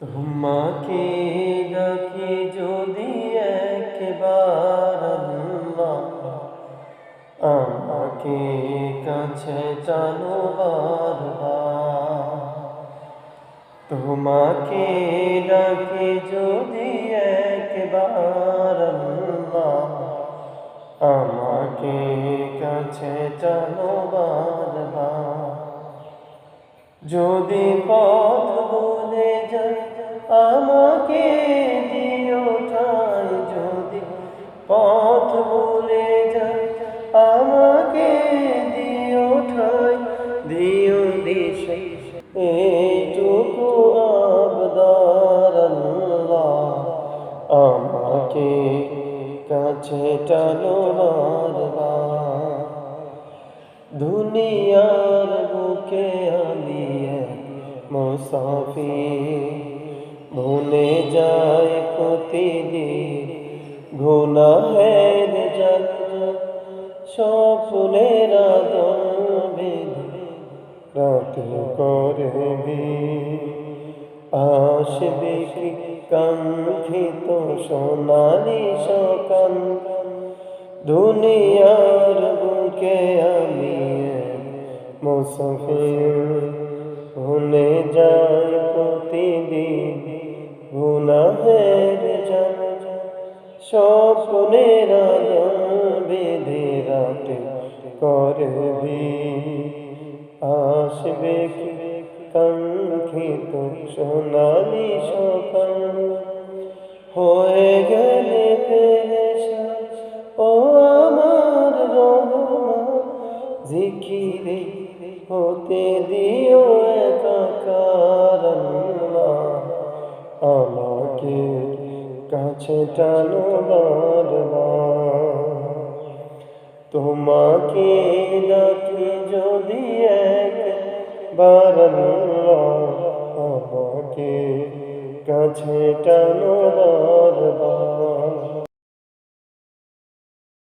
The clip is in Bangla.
তোমাকে ডাকি যদি একবার আমাকে কাছে টানো বারবার। তোমাকে ডাকি যদি একবার আমাকে কাছে টানো বারবার। যদি পথ ভুলে যাই আমাকে দিও ঠাই যদি পথ ভুলে যাই আমাকে দিও ঠাই দিও দিশে। এইটুকু আবদার আমাকে কাছে টানো দুনিয়ার বুকে আমি মুসাফির। ভুলে যায় প্রতিদিন গুনাহের জল, স্বপ্নেরা দমে রাতে করবি। আসবে কাঙ্ক্ষিত সোনালি সকাল? দুনিয়ার বুকে আমি মুসাফির, ভুলে যাই গুনাহের জান, স্বপ্নের বেঁধে রাতে করবি। আসবে কি কাঙ্ক্ষিত সোনালি সকাল? হয়ে গেলে ও আমার রহমান, জিকিরে হতে দিও কাছে টানো বারবার। তোমাকে ডাকি যদি একবার কাছে টানো